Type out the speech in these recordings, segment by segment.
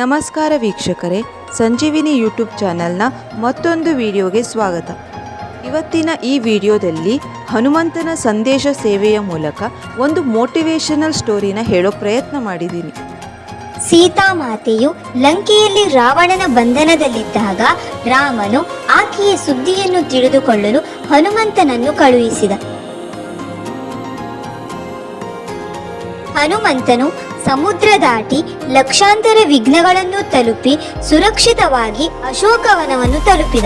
ನಮಸ್ಕಾರ ವೀಕ್ಷಕರೇ, ಸಂಜೀವಿನಿ ಯೂಟ್ಯೂಬ್ ಚಾನಲ್ನ ಮತ್ತೊಂದು ವಿಡಿಯೋಗೆ ಸ್ವಾಗತ. ಇವತ್ತಿನ ಈ ವಿಡಿಯೋದಲ್ಲಿ ಹನುಮಂತನ ಸಂದೇಶ ಸೇವೆಯ ಮೂಲಕ ಒಂದು ಮೋಟಿವೇಶನಲ್ ಸ್ಟೋರಿನ ಹೇಳೋ ಪ್ರಯತ್ನ ಮಾಡಿದ್ದೀನಿ. ಸೀತಾಮಾತೆಯು ಲಂಕೆಯಲ್ಲಿ ರಾವಣನ ಬಂಧನದಲ್ಲಿದ್ದಾಗ ರಾಮನು ಆಕೆಯ ಸುದ್ದಿಯನ್ನು ತಿಳಿದುಕೊಳ್ಳಲು ಹನುಮಂತನನ್ನು ಕಳುಹಿಸಿದ. ಹನುಮಂತನು ಸಮುದ್ರ ದಾಟಿ ಲಕ್ಷಾಂತರ ವಿಘ್ನಗಳನ್ನು ತಲುಪಿ ಸುರಕ್ಷಿತವಾಗಿ ಅಶೋಕವನವನ್ನು ತಲುಪಿದ.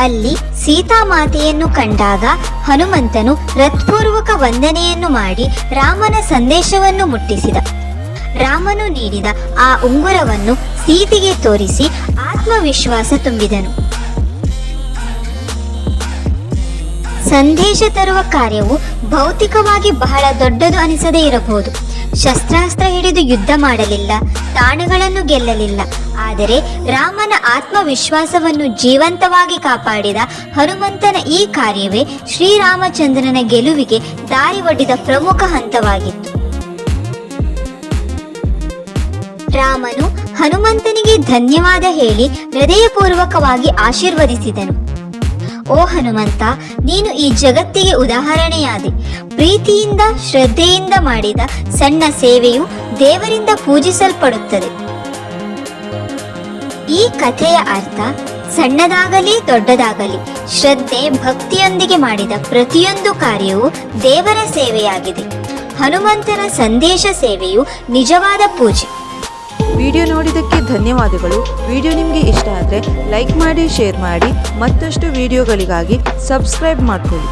ಅಲ್ಲಿ ಸೀತಾಮಾತೆಯನ್ನು ಕಂಡಾಗ ಹನುಮಂತನು ಹೃತ್ಪೂರ್ವಕ ವಂದನೆಯನ್ನು ಮಾಡಿ ರಾಮನ ಸಂದೇಶವನ್ನು ಮುಟ್ಟಿಸಿದ. ರಾಮನು ನೀಡಿದ ಆ ಉಂಗುರವನ್ನು ಸೀತೆಗೆ ತೋರಿಸಿ ಆತ್ಮವಿಶ್ವಾಸ ತುಂಬಿದನು. ಸಂದೇಶ ತರುವ ಕಾರ್ಯವು ಭೌತಿಕವಾಗಿ ಬಹಳ ದೊಡ್ಡದು ಅನಿಸದೇ ಇರಬಹುದು. ಶಸ್ತ್ರಾಸ್ತ್ರ ಹಿಡಿದು ಯುದ್ಧ ಮಾಡಲಿಲ್ಲ, ತಾಣಗಳನ್ನು ಗೆಲ್ಲಲಿಲ್ಲ. ಆದರೆ ರಾಮನ ಆತ್ಮವಿಶ್ವಾಸವನ್ನು ಜೀವಂತವಾಗಿ ಕಾಪಾಡಿದ ಹನುಮಂತನ ಈ ಕಾರ್ಯವೇ ಶ್ರೀರಾಮಚಂದ್ರನ ಗೆಲುವಿಗೆ ದಾರಿ ಒಡ್ಡಿದ ಪ್ರಮುಖ ಹಂತವಾಗಿತ್ತು. ರಾಮನು ಹನುಮಂತನಿಗೆ ಧನ್ಯವಾದ ಹೇಳಿ ಹೃದಯಪೂರ್ವಕವಾಗಿ ಆಶೀರ್ವದಿಸಿದನು. ಓ ಹನುಮಂತ, ನೀನು ಈ ಜಗತ್ತಿಗೆ ಉದಾಹರಣೆಯಾದೆ. ಪ್ರೀತಿಯಿಂದ, ಶ್ರದ್ಧೆಯಿಂದ ಮಾಡಿದ ಸಣ್ಣ ಸೇವೆಯು ದೇವರಿಂದ ಪೂಜಿಸಲ್ಪಡುತ್ತದೆ. ಈ ಕಥೆಯ ಅರ್ಥ ಸಣ್ಣದಾಗಲಿ, ದೊಡ್ಡದಾಗಲಿ, ಶ್ರದ್ಧೆ, ಭಕ್ತಿಯೊಂದಿಗೆ ಮಾಡಿದ ಪ್ರತಿಯೊಂದು ಕಾರ್ಯವೂ ದೇವರ ಸೇವೆಯಾಗಿದೆ. ಹನುಮಂತನ ಸಂದೇಶ ಸೇವೆಯು ನಿಜವಾದ ಪೂಜೆ. ವಿಡಿಯೋ ನೋಡಿದ್ದಕ್ಕೆ ಧನ್ಯವಾದಗಳು. ವಿಡಿಯೋ ನಿಮಗೆ ಇಷ್ಟ ಆದರೆ ಲೈಕ್ ಮಾಡಿ, ಶೇರ್ ಮಾಡಿ, ಮತ್ತಷ್ಟು ವಿಡಿಯೋಗಳಿಗಾಗಿ ಸಬ್ಸ್ಕ್ರೈಬ್ ಮಾಡ್ಕೊಳ್ಳಿ.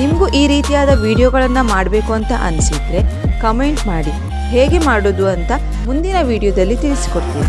ನಿಮಗೂ ಈ ರೀತಿಯಾದ ವಿಡಿಯೋಗಳನ್ನು ಮಾಡಬೇಕು ಅಂತ ಅನಿಸಿದರೆ ಕಮೆಂಟ್ ಮಾಡಿ. ಹೇಗೆ ಮಾಡೋದು ಅಂತ ಮುಂದಿನ ವಿಡಿಯೋದಲ್ಲಿ ತಿಳಿಸಿಕೊಡ್ತೀನಿ.